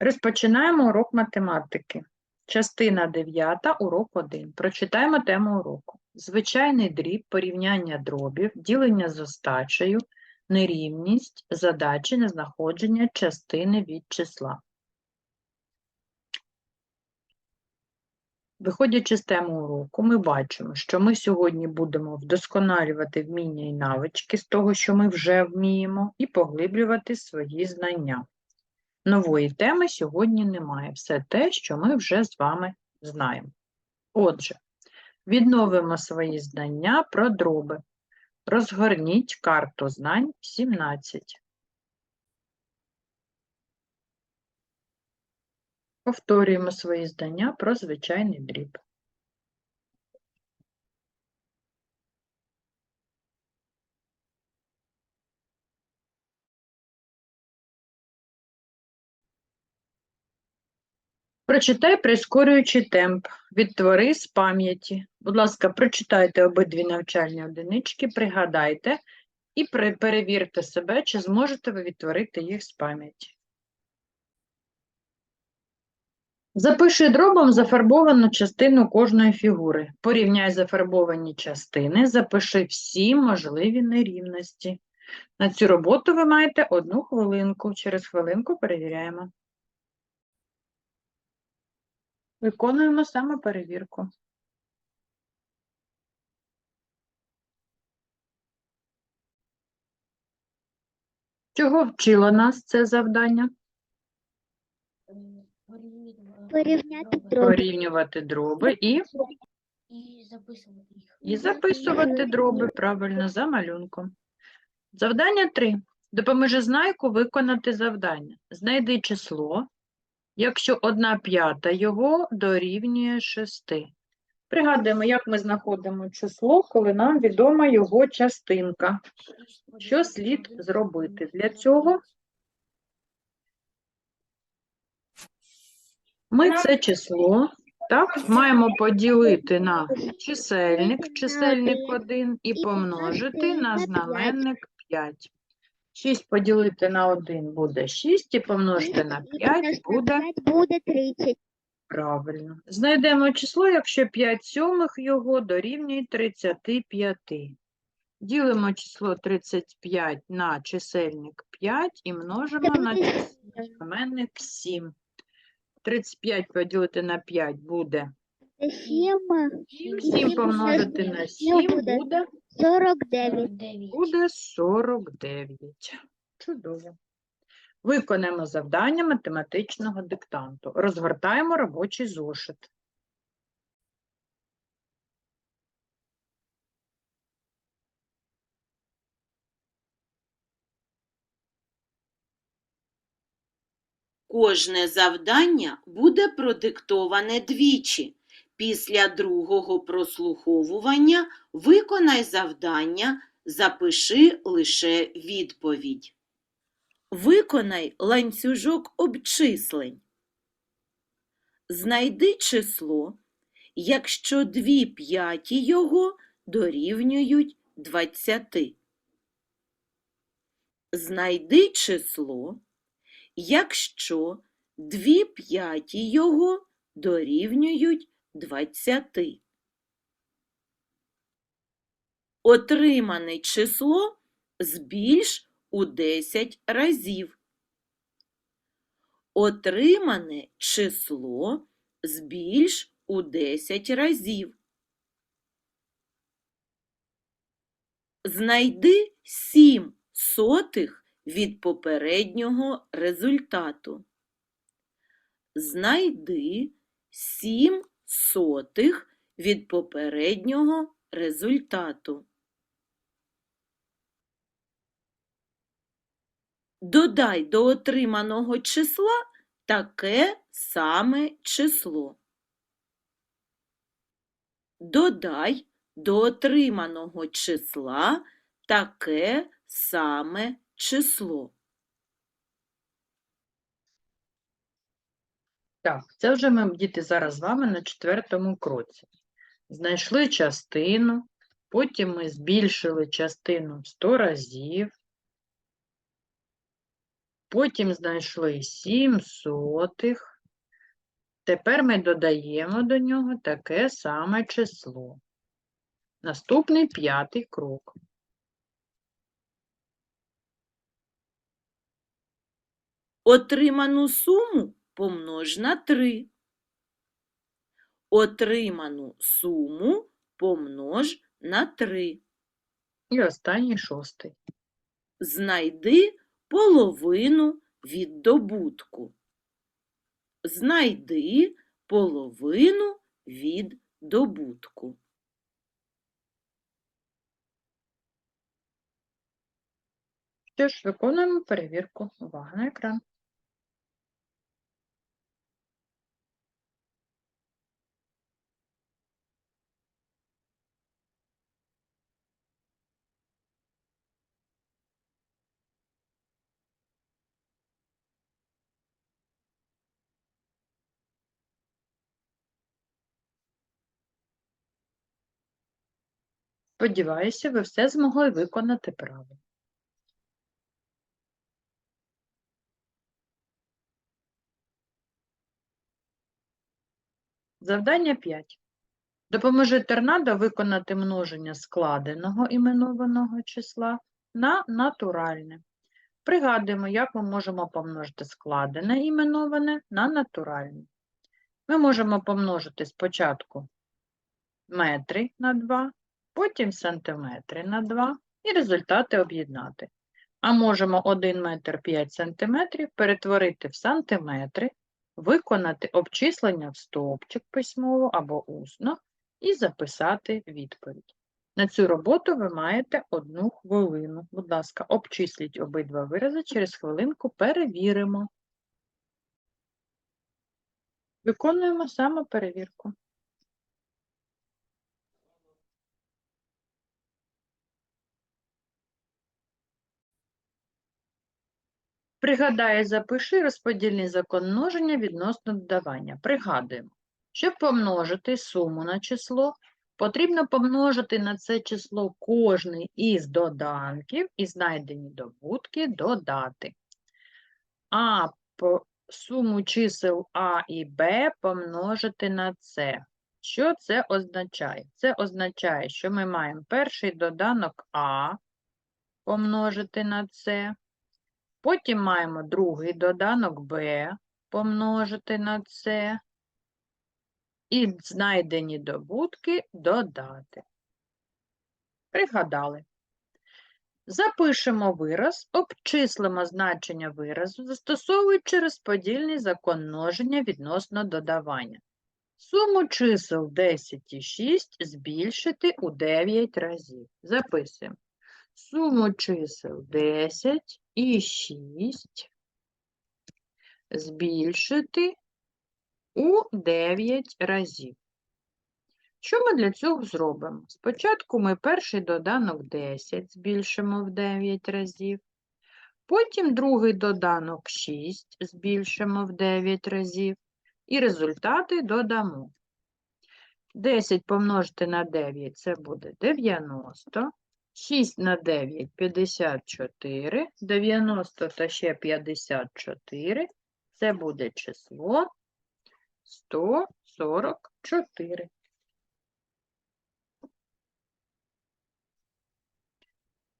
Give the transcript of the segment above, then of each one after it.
Розпочинаємо урок математики. Частина 9, урок 1. Прочитаємо тему уроку. Звичайний дріб, порівняння дробів, ділення з остачею, нерівність, задачі на знаходження частини від числа. Виходячи з теми уроку, ми бачимо, що ми сьогодні будемо вдосконалювати вміння і навички з того, що ми вже вміємо, і поглиблювати свої знання. Нової теми сьогодні немає. Все те, що ми вже з вами знаємо. Отже, відновимо свої знання про дроби. Розгорніть карту знань 17. Повторюємо свої знання про звичайний дріб. Прочитай, прискорюючи темп. Відтвори з пам'яті. Будь ласка, прочитайте обидві навчальні одинички, пригадайте і перевірте себе, чи зможете ви відтворити їх з пам'яті. Запиши дробом зафарбовану частину кожної фігури. Порівняй зафарбовані частини, запиши всі можливі нерівності. На цю роботу ви маєте одну хвилинку. Через хвилинку перевіряємо. Виконуємо саме перевірку. Чого вчило нас це завдання? Порівняти дроби. Порівнювати дроби і, І записувати їх. і записувати дроби правильно за малюнком. Завдання 3. Допоможи знайку виконати завдання. Знайди число, якщо 1 п'ята його дорівнює 6. Пригадуємо, як ми знаходимо число, коли нам відома його частинка. Що слід зробити для цього? Ми це число так, маємо поділити на чисельник, чисельник 1 і помножити на знаменник 5. 6 поділити на 1 буде 6 і помножити на 5 буде буде 30. правильно. Знайдемо число, якщо 5 сьомих його дорівнює 35. Ділимо число 35 на чисельник 5 і множимо на чисельник знаменник 7. 35 поділити на 5 буде 7, 7, помножити на 7 буде буде, 49. буде 49. Чудово. Виконаємо завдання математичного диктанту. Розгортаємо робочий зошит. Кожне завдання буде продиктоване двічі. Після другого прослуховування виконай завдання, запиши лише відповідь. Виконай ланцюжок обчислень. Знайди число, якщо дві п'яті його дорівнюють 20. Знайди число, якщо дві п'яті його дорівнюють 20. Отримане число збільш у 10 разів. Отримане число збільш у 10 разів. Знайди 7 сотих від попереднього результату. Знайди 7 сотих від попереднього результату. Додай до отриманого числа таке саме число. Додай до отриманого числа таке саме число. Так, це вже ми, діти, зараз з вами на четвертому кроці. Знайшли частину, потім ми збільшили частину в 100 разів. Потім знайшли 7 сотих. Тепер ми додаємо до нього таке саме число. Наступний п'ятий крок. Отриману суму помнож на 3. Отриману суму помнож на 3. І останній шостий. Знайди половину від добутку. Знайди половину від добутку. Що ж, виконуємо перевірку. Увага на екран. Сподіваюся, ви все змогли виконати правильно. Завдання 5. Допоможи торнадо виконати множення складеного іменованого числа на натуральне. Пригадуємо, як ми можемо помножити складене іменоване на натуральне. Ми можемо помножити спочатку метри на 2, потім сантиметри на 2 і результати об'єднати. А можемо 1 метр 5 сантиметрів перетворити в сантиметри, виконати обчислення в стовпчик письмово або усно і записати відповідь. На цю роботу ви маєте одну хвилину. Будь ласка, обчисліть обидва вирази, через хвилинку перевіримо. Виконуємо самоперевірку. Пригадай, запиши розподільний закон множення відносно додавання. Пригадуємо, щоб помножити суму на число, потрібно помножити на це число кожний із доданків і знайдені добутки додати. А по суму чисел А і Б помножити на С. Що це означає? Це означає, що ми маємо перший доданок А помножити на С. Потім маємо другий доданок b помножити на c. І знайдені добутки додати. Пригадали. Запишемо вираз, обчислимо значення виразу, застосовуючи розподільний закон множення відносно додавання. Суму чисел 10 і 6 збільшити у 9 разів. Записуємо. Суму чисел 10 і 6 збільшити у 9 разів. Що ми для цього зробимо? Спочатку ми перший доданок 10 збільшимо в 9 разів, потім другий доданок 6 збільшимо в 9 разів, і результати додамо. 10 помножити на 9 це буде 90. 6 на 9 – 54, 90 та ще 54 – це буде число 144.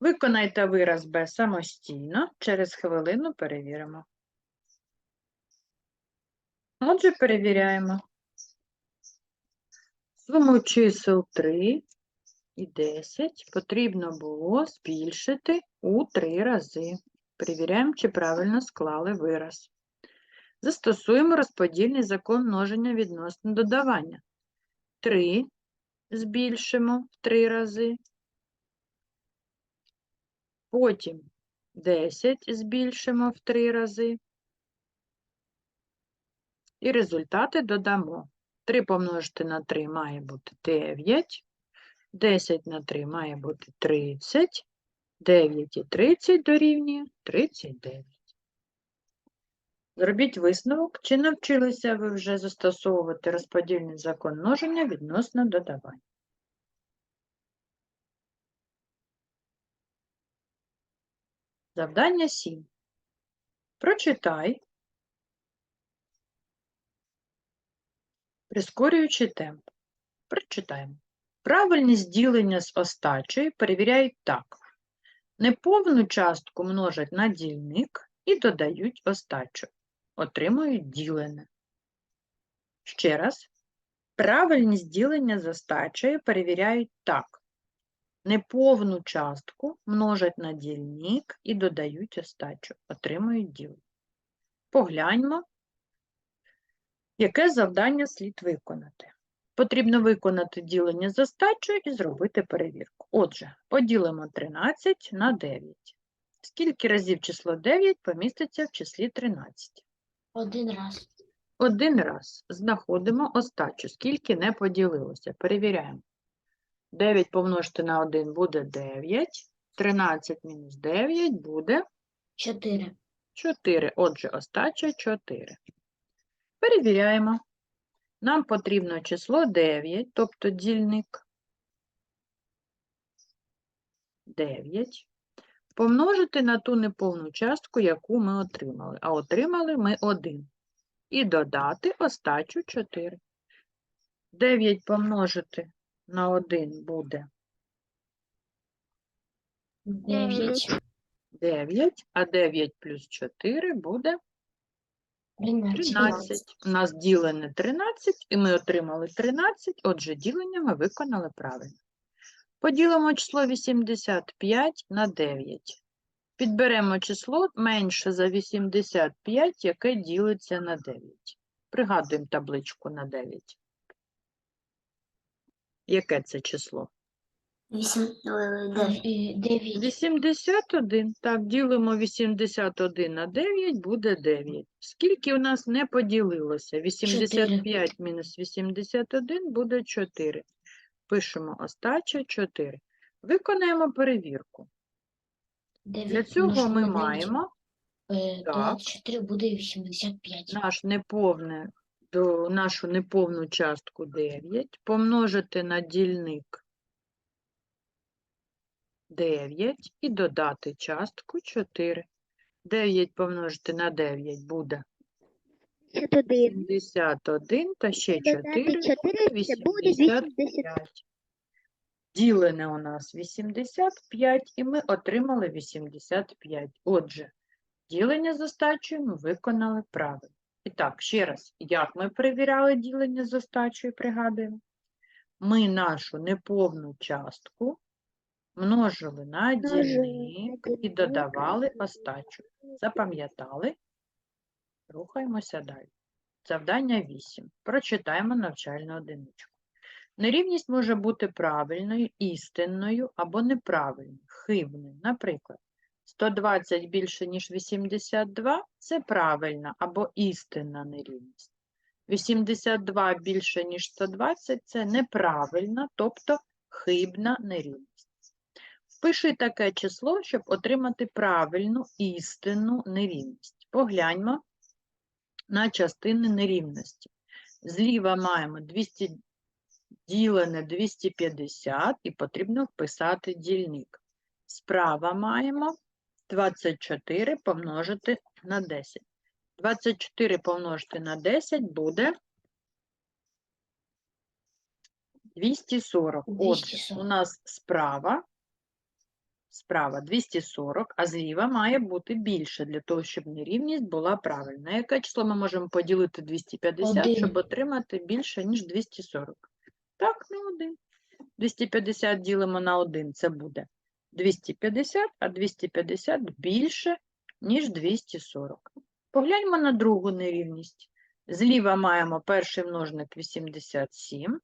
Виконайте вираз Б самостійно, через хвилину перевіримо. Отже, перевіряємо. Суму чисел 3 і 10 потрібно було збільшити у 3 рази. Перевіряємо, чи правильно склали вираз. Застосуємо розподільний закон множення відносно додавання. 3 збільшимо в 3 рази. Потім 10 збільшимо в 3 рази. І результати додамо. 3 помножити на 3 має бути 9. 10 на 3 має бути 30, 9 і 30 дорівнює 39. Зробіть висновок, чи навчилися ви вже застосовувати розподільний закон множення відносно додавання. Завдання 7. Прочитай, прискорюючи темп. Прочитаємо. Правильність ділення з остачею перевіряють так. Неповну частку множать на дільник і додають остачу. Отримують ділене. Ще раз. Правильність ділення з остачею перевіряють так. Неповну частку множать на дільник і додають остачу. Отримують ділене. Погляньмо, яке завдання слід виконати. Потрібно виконати ділення з остачею і зробити перевірку. Отже, поділимо 13 на 9. Скільки разів число 9 поміститься в числі 13? Один раз. Один раз знаходимо остачу, скільки не поділилося. Перевіряємо. 9 помножити на 1 буде 9. 13 мінус 9 буде Чотири. 4. Отже, остача 4. Перевіряємо. Нам потрібно число 9, тобто дільник 9, помножити на ту неповну частку, яку ми отримали. А отримали ми 1. І додати остачу 4. 9 помножити на 1 буде Дев'ять. 9, а 9 плюс 4 буде 13. У нас ділене 13, і ми отримали 13, отже, ділення ми виконали правильно. Поділимо число 85 на 9. Підберемо число менше за 85, яке ділиться на 9. Пригадуємо табличку на 9. Яке це число? Вісім. Дев'ять. 81. Так, ділимо 81 на 9, буде 9. Скільки у нас не поділилося? 85 мінус 81 буде 4. Пишемо остача 4. Виконаємо перевірку. Для цього ми маємо Так. Чотири буде вісімдесят п'ять. наш неповне, до, нашу неповну частку 9 помножити на дільник 9 і додати частку 4. 9 помножити на 9 буде 71 та ще 4 Додати 4 це буде 85. Ділене у нас 85, і ми отримали 85. Отже, ділення з остачею ми виконали правильно. І так, ще раз, як ми перевіряли ділення з остачею, пригадуємо? Ми нашу неповну частку множили на дільник і додавали остачу. Запам'ятали? Рухаємося далі. Завдання 8. Прочитаємо навчальну одиничку. Нерівність може бути правильною, істинною або неправильною, хибною. Наприклад, 120 більше, ніж 82 – це правильна або істинна нерівність. 82 більше, ніж 120 – це неправильна, тобто хибна нерівність. Впиши таке число, щоб отримати правильну істинну нерівність. Погляньмо на частини нерівності. Зліва маємо 200 ділене 250 і потрібно вписати дільник. Справа маємо 24 помножити на 10. 24 помножити на 10 буде 240. Отже, у нас справа, справа 240, а зліва має бути більше для того, щоб нерівність була правильна. Яке число ми можемо поділити 250, щоб отримати більше, ніж 240? Так, на 1. 250 ділимо на 1, це буде 250, а 250 більше, ніж 240. Погляньмо на другу нерівність. Зліва маємо перший множник 87.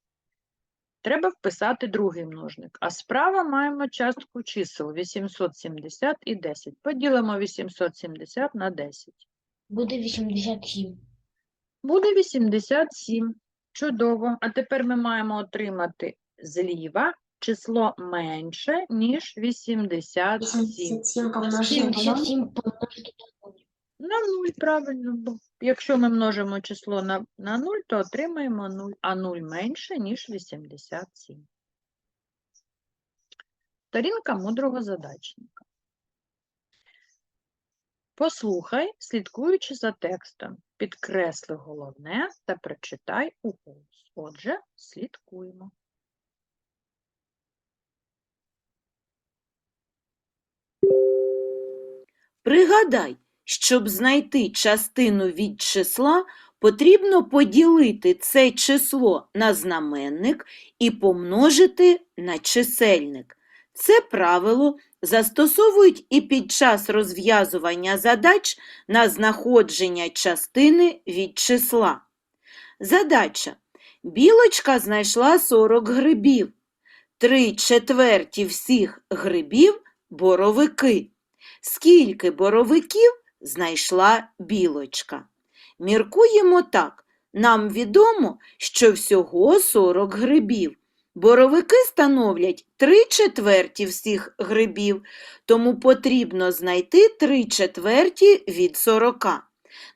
Треба вписати другий множник. А справа маємо частку чисел 870 і 10. Поділимо 870 на 10. Буде вісімдесят сім. Буде 87. Чудово. А тепер ми маємо отримати зліва число менше, ніж 87. 77 помножити на 0. 77 помножити На 0, правильно. Бо якщо ми множимо число на, на 0, то отримаємо 0, а 0 менше, ніж 87. Сторінка мудрого задачника. Послухай, слідкуючи за текстом, підкресли головне та прочитай уголос. Отже, слідкуємо. Пригадай, щоб знайти частину від числа, потрібно поділити це число на знаменник і помножити на чисельник. Це правило застосовують і під час розв'язування задач на знаходження частини від числа. Задача. Білочка знайшла 40 грибів. Три четверті всіх грибів – боровики. Скільки боровиків знайшла білочка? Міркуємо так. Нам відомо, що всього 40 грибів. Боровики становлять 3 четверті всіх грибів, тому потрібно знайти 3 четверті від 40.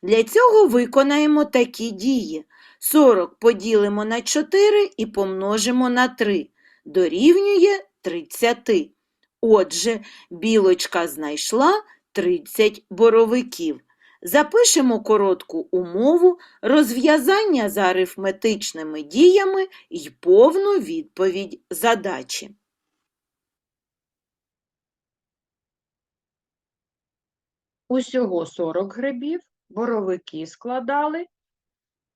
Для цього виконаємо такі дії. 40 поділимо на 4 і помножимо на 3. Дорівнює 30. Отже, білочка знайшла 30 боровиків. Запишемо коротку умову, розв'язання за арифметичними діями й повну відповідь задачі. Усього 40 грибів, боровики складали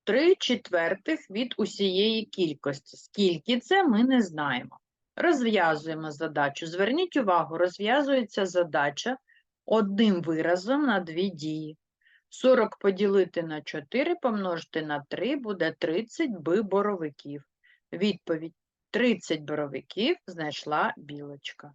3 четвертих від усієї кількості. Скільки це, ми не знаємо. Розв'язуємо задачу. Зверніть увагу, розв'язується задача одним виразом на дві дії. 40 поділити на 4 помножити на 3 буде 30 би боровиків. Відповідь 30 боровиків знайшла білочка.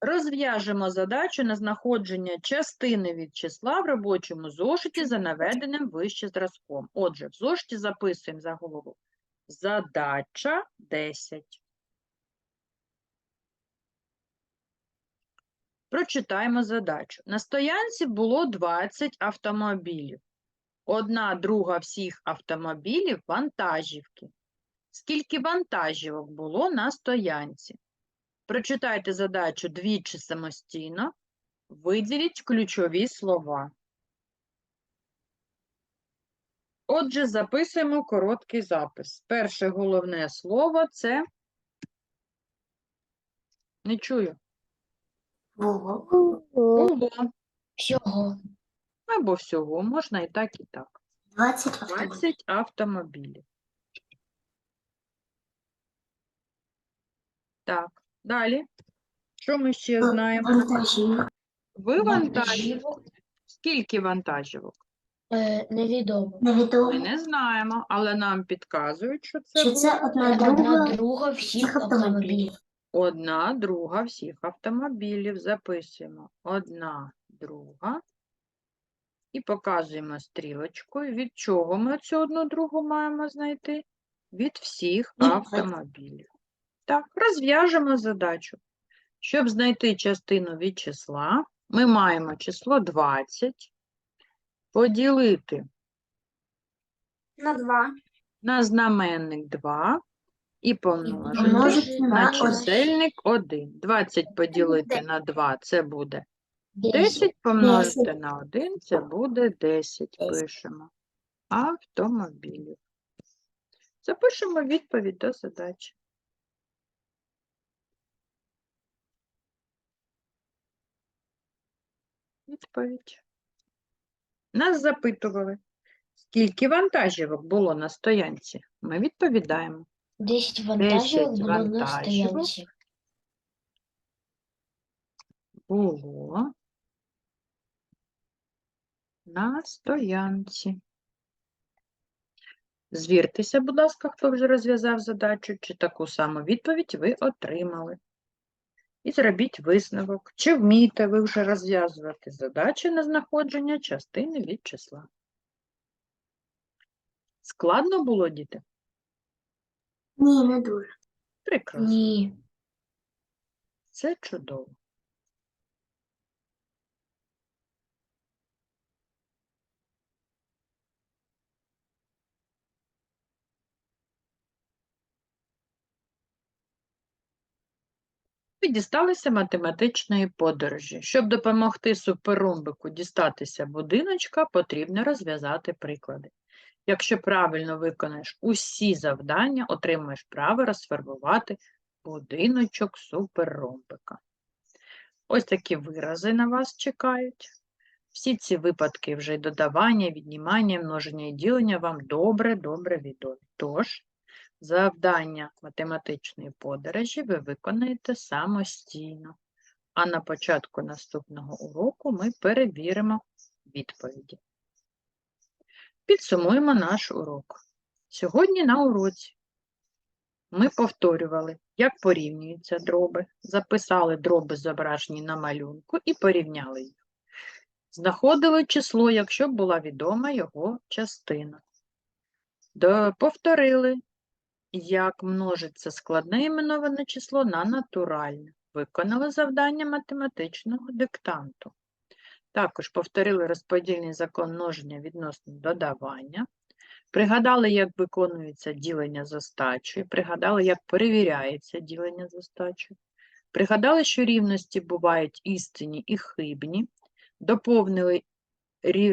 Розв'яжемо задачу на знаходження частини від числа в робочому зошиті за наведеним вище зразком. Отже, в зошиті записуємо заголовок. Задача 10. Прочитаємо задачу. На стоянці було 20 автомобілів. Одна друга всіх автомобілів – вантажівки. Скільки вантажівок було на стоянці? Прочитайте задачу двічі самостійно. Виділіть ключові слова. Отже, записуємо короткий запис. Перше головне слово – це... Не чую. Було. Було. Всього. Або всього, можна і так, і так. 20 автомобілів. 20 автомобілів. Так, далі. Що ми ще знаємо? Вантажівок. Вивантажівок. Скільки вантажівок? Е, невідомо. Ми не знаємо, але нам підказують, що це Що буде це одна друга друга всіх всіх автомобілів. Одна друга всіх автомобілів. Записуємо одна друга. І показуємо стрілочкою, від чого ми цю одну другу маємо знайти? Від всіх автомобілів. Так, розв'яжемо задачу. Щоб знайти частину від числа, ми маємо число 20 поділити на 2. на знаменник 2 і помножити на чисельник 1. 20 поділити на 2 – це буде 10, помножити на 1 – це буде 10. Пишемо. Автомобілів. Запишемо відповідь до задачі. Відповідь. Нас запитували, скільки вантажівок було на стоянці. Ми відповідаємо. Десять вантажівок було на вантажівок. стоянці. Було на стоянці. Звіртеся, будь ласка, хто вже розв'язав задачу, чи таку саму відповідь ви отримали. І зробіть висновок, чи вмієте ви вже розв'язувати задачі на знаходження частини від числа. Складно було, діти? Ні, не дуже. Прекрасно. Ні. Це чудово. Дісталися математичної подорожі. Щоб допомогти суперромбику дістатися будиночка, потрібно розв'язати приклади. Якщо правильно виконаєш усі завдання, отримаєш право розфарбувати будиночок суперромбика. Ось такі вирази на вас чекають. Всі ці випадки вже додавання, віднімання, множення і ділення вам добре-добре відомі. Тож, завдання математичної подорожі ви виконаєте самостійно. А на початку наступного уроку ми перевіримо відповіді. Підсумуємо наш урок. Сьогодні на уроці ми повторювали, як порівнюються дроби, записали дроби, зображені на малюнку, і порівняли їх. Знаходили число, якщо була відома його частина. Повторили, як множиться складне іменоване число на натуральне. Виконали завдання математичного диктанту. Також повторили розподільний закон множення відносно додавання. Пригадали, як виконується ділення з остачею, пригадали, як перевіряється ділення з остачею. Пригадали, що рівності бувають істинні і хибні. Доповнили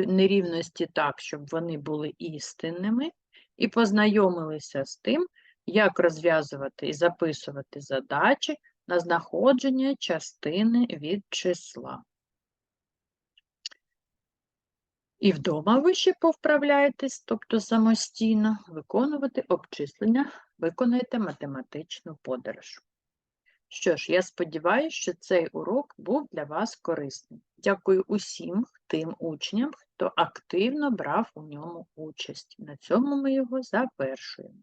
нерівності так, щоб вони були істинними, і познайомилися з тим, як розв'язувати і записувати задачі на знаходження частини від числа. І вдома ви ще повправляєтесь, тобто самостійно, виконувати обчислення, виконуєте математичну подорож. Що ж, я сподіваюся, що цей урок був для вас корисним. Дякую усім тим учням, хто активно брав у ньому участь. На цьому ми його завершуємо.